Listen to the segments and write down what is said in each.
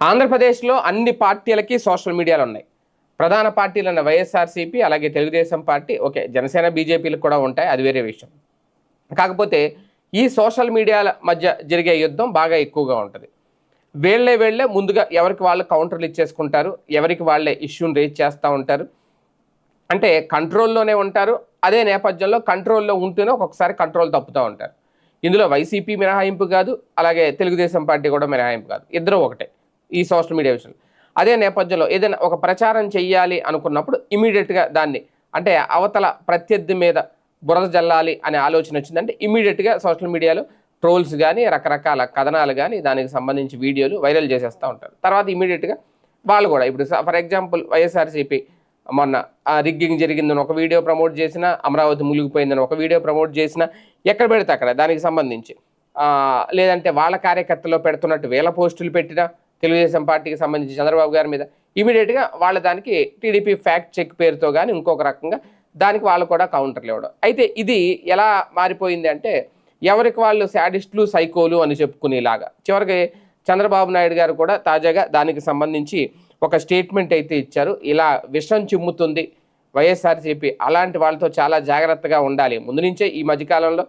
ఆంధ్రప్రదేశ్లో అన్ని పార్టీలకి సోషల్ మీడియాలు ఉన్నాయి. ప్రధాన పార్టీలన్న వైఎస్ఆర్సీపీ అలాగే తెలుగుదేశం పార్టీ ఓకే జనసేన బీజేపీలకు కూడా ఉంటాయి. అది వేరే విషయం. కాకపోతే ఈ సోషల్ మీడియాల మధ్య జరిగే యుద్ధం బాగా ఎక్కువగా ఉంటుంది. వేళ్ళే వేళ్ళే ముందుగా ఎవరికి వాళ్ళు కౌంటర్లు ఇచ్చేసుకుంటారు ఎవరికి వాళ్ళే ఇష్యూని రేజ్ చేస్తూ ఉంటారు. అంటే కంట్రోల్లోనే ఉంటారు. అదే నేపథ్యంలో కంట్రోల్లో ఉంటూనే ఒక్కొక్కసారి కంట్రోల్ తప్పుతూ ఉంటారు. ఇందులో వైసీపీ మినహాయింపు కాదు అలాగే తెలుగుదేశం పార్టీ కూడా మినహాయింపు కాదు. ఇద్దరు ఒకటే. ఈ సోషల్ మీడియా విషయంలో. అదే నేపథ్యంలో ఏదైనా ఒక ప్రచారం చెయ్యాలి అనుకున్నప్పుడు ఇమీడియట్గా దాన్ని అంటే అవతల ప్రత్యర్థి మీద బురద జల్లాలి అనే ఆలోచన వచ్చిందంటే ఇమీడియట్గా సోషల్ మీడియాలో ట్రోల్స్ కానీ రకరకాల కథనాలు కానీ దానికి సంబంధించి వీడియోలు వైరల్ చేసేస్తూ ఉంటారు. తర్వాత ఇమీడియట్గా వాళ్ళు కూడా ఇప్పుడు ఫర్ ఎగ్జాంపుల్ వైఎస్ఆర్సీపీ మొన్న రిగ్గింగ్ జరిగిందని ఒక వీడియో ప్రమోట్ చేసిన అమరావతి మునిగిపోయిందని ఒక వీడియో ప్రమోట్ చేసిన ఎక్కడ పెడితే అక్కడ దానికి సంబంధించి. లేదంటే వాళ్ళ కార్యకర్తలో పెడుతున్నట్టు వేల పోస్టులు పెట్టిన తెలుగుదేశం పార్టీకి సంబంధించి చంద్రబాబు గారి మీద ఇమీడియట్గా వాళ్ళ దానికి టీడీపీ ఫ్యాక్ట్ చెక్ పేరుతో కానీ ఇంకొక రకంగా దానికి వాళ్ళు కూడా కౌంటర్లు ఇవ్వడం. అయితే ఇది ఎలా మారిపోయింది అంటే ఎవరికి వాళ్ళు శాడిస్టులు సైకోలు అని చెప్పుకునేలాగా చివరికి చంద్రబాబు నాయుడు గారు కూడా తాజాగా దానికి సంబంధించి ఒక స్టేట్మెంట్ అయితే ఇచ్చారు. ఇలా విషం చిమ్ముతుంది వైఎస్ఆర్సీపీ. అలాంటి వాళ్ళతో చాలా జాగ్రత్తగా ఉండాలి. ముందు నుంచే ఈ మధ్యకాలంలో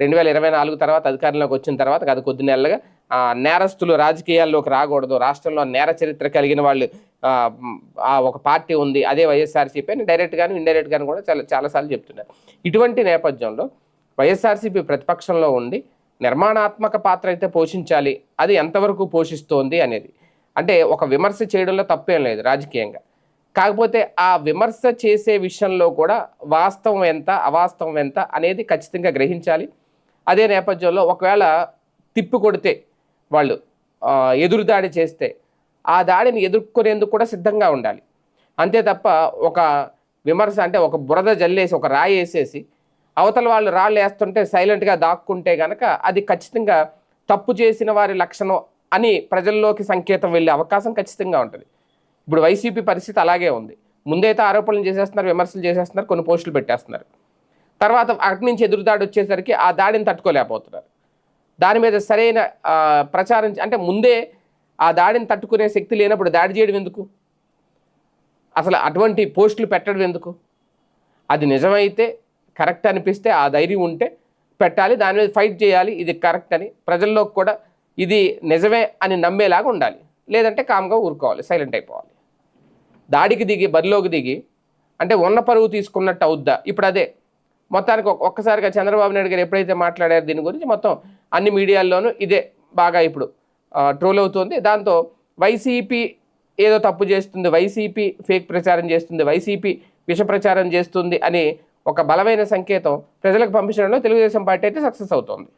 రెండు వేల ఇరవై నాలుగు తర్వాత అధికారంలోకి వచ్చిన తర్వాత అది కొద్ది నెలలుగా నేరస్తులు రాజకీయాల్లోకి రాకూడదు. రాష్ట్రంలో నేర చరిత్ర కలిగిన వాళ్ళు ఒక పార్టీ ఉంది అదే వైఎస్ఆర్సీపీ అని డైరెక్ట్గాను ఇండైరెక్ట్గాను కూడా చాలా చాలాసార్లు చెప్తున్నారు. ఇటువంటి నేపథ్యంలో వైఎస్ఆర్సీపీ ప్రతిపక్షంలో ఉండి నిర్మాణాత్మక పాత్ర అయితే పోషించాలి అది ఎంతవరకు పోషిస్తోంది అనేది. అంటే ఒక విమర్శ చేయడంలో తప్పేం లేదు రాజకీయంగా. కాకపోతే ఆ విమర్శ చేసే విషయంలో కూడా వాస్తవం ఎంత అవాస్తవం ఎంత అనేది ఖచ్చితంగా గ్రహించాలి. అదే నేపథ్యంలో ఒకవేళ తిప్పి కొడితే వాళ్ళు ఎదురు ఎదురుదాడి చేస్తే ఆ దాడిని ఎదుర్కొనేందుకు కూడా సిద్ధంగా ఉండాలి. అంతే తప్ప ఒక విమర్శ అంటే ఒక బురద జల్లేసి ఒక రాయి వేసేసి అవతల వాళ్ళు రాళ్ళు వేస్తుంటే సైలెంట్గా దాక్కుంటే కనుక అది ఖచ్చితంగా తప్పు చేసిన వారి లక్షణం అని ప్రజల్లోకి సంకేతం వెళ్ళే అవకాశం ఖచ్చితంగా ఉంటుంది. ఇప్పుడు వైసీపీ పరిస్థితి అలాగే ఉంది. ముందైతే ఆరోపణలు చేసేస్తున్నారు విమర్శలు చేసేస్తున్నారు కొన్ని పోస్టులు పెట్టేస్తున్నారు. తర్వాత అటు నుంచి ఎదురుదాడి వచ్చేసరికి ఆ దాడిని తట్టుకోలేకపోతున్నారు. దాని మీద సరైన ప్రచారం అంటే ముందే ఆ దాడిని తట్టుకునే శక్తి లేనప్పుడు దాడి చేయడం ఎందుకు? అసలు అటువంటి పోస్టులు పెట్టడం ఎందుకు? అది నిజమైతే కరెక్ట్ అనిపిస్తే ఆ ధైర్యం ఉంటే పెట్టాలి దాని మీద ఫైట్ చేయాలి ఇది కరెక్ట్ అని ప్రజల్లోకి కూడా ఇది నిజమే అని నమ్మేలాగా ఉండాలి. లేదంటే కామ్గా ఊరుకోవాలి సైలెంట్ అయిపోవాలి. దాడికి దిగి బరిలోకి దిగి అంటే ఉన్న పరువు తీసుకున్నట్టు అవుద్దా? ఇప్పుడు అదే మొత్తానికి ఒక్కసారిగా చంద్రబాబు నాయుడు గారు ఎప్పుడైతే మాట్లాడారు దీని గురించి మొత్తం అన్ని మీడియాల్లోనూ ఇదే బాగా ఇప్పుడు ట్రోల్ అవుతుంది. దాంతో వైసీపీ ఏదో తప్పు చేస్తుంది వైసీపీ ఫేక్ ప్రచారం చేస్తుంది వైసీపీ విష ప్రచారం చేస్తుంది అని ఒక బలమైన సంకేతం ప్రజలకు పంపించడంలో తెలుగుదేశం పార్టీ అయితే సక్సెస్ అవుతోంది.